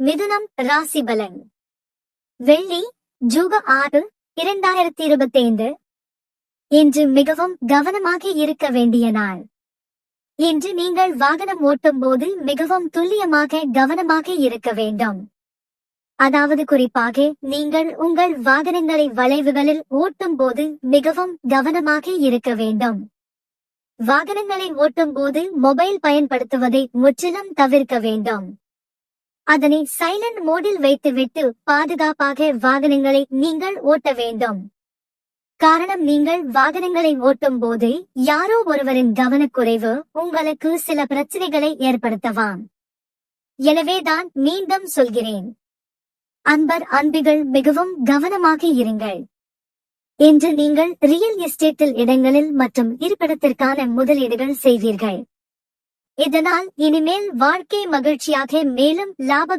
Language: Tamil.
மிதுனம் ராசி பலன். வெள்ளி ஜூக ஆறு இரண்டாயிரத்தி இருபத்தைந்து இன்று மிகவும் கவனமாக இருக்க வேண்டிய நாள். இன்று நீங்கள் வாகனம் ஓட்டும் போது மிகவும் துல்லியமாக கவனமாக இருக்க வேண்டும். அதாவது குறிப்பாக நீங்கள் உங்கள் வாகனங்களை வளைவுகளில் ஓட்டும் போது மிகவும் கவனமாக இருக்க வேண்டும். வாகனங்களை ஓட்டும் போது மொபைல் பயன்படுத்துவதை முற்றிலும் தவிர்க்க வேண்டும். அதனை சைலண்ட் மோடில் வைத்துவிட்டு பாதுகாப்பாக வாகனங்களை நீங்கள் ஓட்ட வேண்டும். காரணம் நீங்கள் வாகனங்களை ஓட்டும் போது யாரோ ஒருவரின் கவனக்குறைவு உங்களுக்கு சில பிரச்சனைகளை ஏற்படுத்தலாம் எனவேதான் மீண்டும் சொல்கிறேன். அன்பர் அன்பிகள் மிகவும் கவனமாக இருங்கள். இன்று நீங்கள் ரியல் எஸ்டேட்டில் இடங்களில் மற்றும் இருப்பிடத்திற்கான முதலீடுகள் செய்வீர்கள். இதனால் இனிமேல் வாழ்க்கை மகிழ்ச்சியாக மேலும் லாப